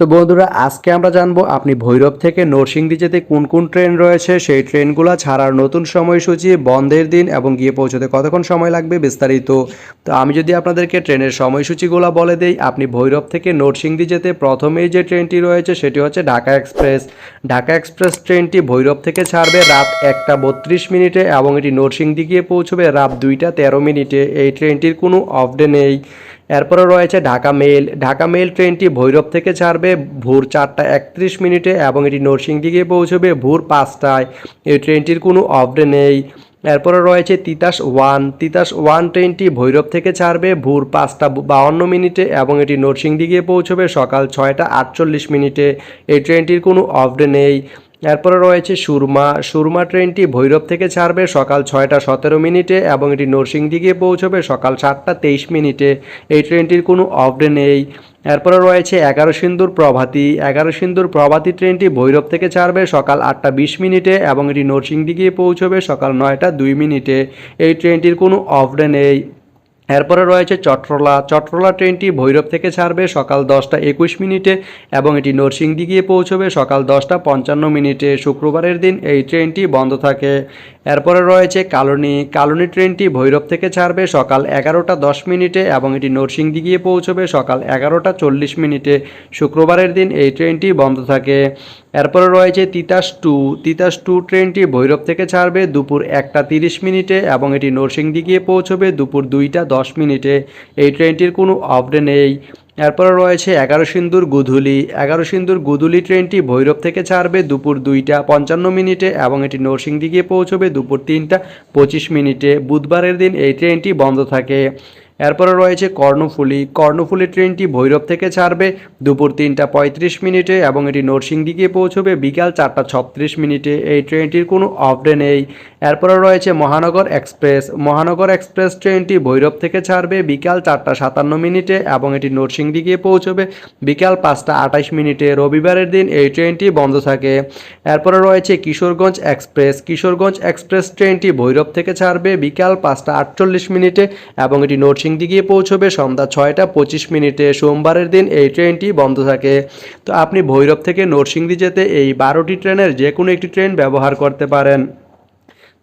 তো বন্ধুরা, আজকে আমরা জানব আপনি ভৈরব থেকে নরসিংদী যেতে কোন কোন ট্রেন রয়েছে? সেই ট্রেনগুলো ছাড়ার নতুন সময়সূচি, বন্ধের দিন এবং গিয়ে পৌঁছতে কতক্ষণ সময় লাগবে বিস্তারিত। তো আমি যদি আপনাদেরকে ট্রেনের সময়সূচিগুলো বলে দেই, আপনি ভৈরব থেকে নরসিংদী যেতে প্রথমেই যে ট্রেনটি রয়েছে সেটি হচ্ছে ঢাকা এক্সপ্রেস। ঢাকা এক্সপ্রেস ট্রেনটি ভৈরব থেকে ছাড়বে রাত একটা বত্রিশ মিনিটে এবং এটি নরসিংদী গিয়ে পৌঁছবে রাত দুইটা তেরো মিনিটে। এই ট্রেনটির কোনো অফ ডে নেই। এরপরে রয়েছে ঢাকা মেল ঢাকা মেল ট্রেনটি ভৈরব থেকে ছাড়বে ভোর চারটা একত্রিশ মিনিটে এবং এটি নরসিংদী গিয়ে পৌঁছবে ভোর পাঁচটায়। এই ট্রেনটির কোনো অফডে নেই। এরপরে রয়েছে তিতাস ওয়ান। তিতাস ওয়ান ট্রেনটি ভৈরব থেকে ছাড়বে ভোর পাঁচটা বাউন্ন মিনিটে এবং এটি নরসিংদী পৌঁছবে সকাল ছয়টা আটচল্লিশ মিনিটে। এই ট্রেনটির কোনো অফডে নেই। এরপরে রয়েছে সুরমা। সুরমা ট্রেনটি ভৈরব থেকে ছাড়বে সকাল ছয়টা সতেরো মিনিটে এবং এটি নরসিংদী পৌঁছবে সকাল সাতটা তেইশ মিনিটে। এই ট্রেনটির কোনো অফডে নেই। এরপরে রয়েছে এগারো সিন্দুর প্রভাতী। এগারো সিন্দুর প্রভাতী ট্রেনটি ভৈরব থেকে ছাড়বে সকাল আটটা বিশ মিনিটে এবং এটি নরসিংদী পৌঁছবে সকাল নয়টা দুই মিনিটে। এই ট্রেনটির কোনো অফডে নেই। এরপরে রয়েছে চট্রলা। চট্রলা ট্রেনটি ভৈরব থেকে ছাড়বে সকাল দশটা একুশ মিনিটে এবং এটি নরসিংদী গিয়ে পৌঁছবে সকাল দশটা পঞ্চান্ন মিনিটে। শুক্রবারের দিন এই ট্রেনটি বন্ধ থাকে। এরপরে রয়েছে কালনী। কালনী ট্রেনটি ভৈরব থেকে ছাড়বে সকাল এগারোটা দশ মিনিটে এবং এটি নরসিংদী গিয়ে পৌঁছবে সকাল এগারোটা চল্লিশ মিনিটে। শুক্রবারের দিন এই ট্রেনটি বন্ধ থাকে। এরপরে রয়েছে তিতাস টু। তিতাস টু ট্রেনটি ভৈরব থেকে ছাড়বে দুপুর একটা তিরিশ মিনিটে এবং এটি নরসিংদী গিয়ে পৌঁছবে দুপুর দুইটা দশ মিনিটে। এই ট্রেনটির কোনো অফডে নেই। এরপরে রয়েছে এগারো সিন্দুর গুধুলি। এগারো সিন্দুর গুধুলি ট্রেনটি ভৈরব থেকে ছাড়বে দুপুর দুইটা পঞ্চান্ন মিনিটে এবং এটি নরসিংদী গিয়ে পৌঁছবে দুপুর তিনটা পঁচিশ মিনিটে। বুধবারের দিন এই ট্রেনটি বন্ধ থাকে। এরপরে রয়েছে কর্ণফুলি। কর্ণফুলি ট্রেনটি ভৈরব থেকে ছাড়বে দুপুর তিনটা পঁয়ত্রিশ মিনিটে এবং এটি নরসিংদী পৌঁছবে বিকাল চারটা ছত্রিশ মিনিটে। এই ট্রেনটির কোনো অফডে নেই। এরপরে রয়েছে মহানগর এক্সপ্রেস। মহানগর এক্সপ্রেস ট্রেনটি ভৈরব থেকে ছাড়বে বিকাল চারটা সাতান্ন মিনিটে এবং এটি নরসিংদী গিয়ে পৌঁছবে বিকাল পাঁচটা আঠাশ মিনিটে। রবিবারের দিন এই ট্রেনটি বন্ধ থাকে। এরপরে রয়েছে কিশোরগঞ্জ এক্সপ্রেস। কিশোরগঞ্জ এক্সপ্রেস ট্রেনটি ভৈরব থেকে ছাড়বে বিকাল পাঁচটা আটচল্লিশ মিনিটে এবং এটি নরসিংদী গিয়ে পৌঁছবে, সন্ধ্যা ছয়টা পঁচিশ মিনিটে। সোমবারের দিন এই ট্রেনটি বন্ধ থাকে। তো আপনি ভৈরব থেকে নরসিংদী যেতে এই বারোটি ট্রেনের যে কোনো একটি ট্রেন ব্যবহার করতে পারেন।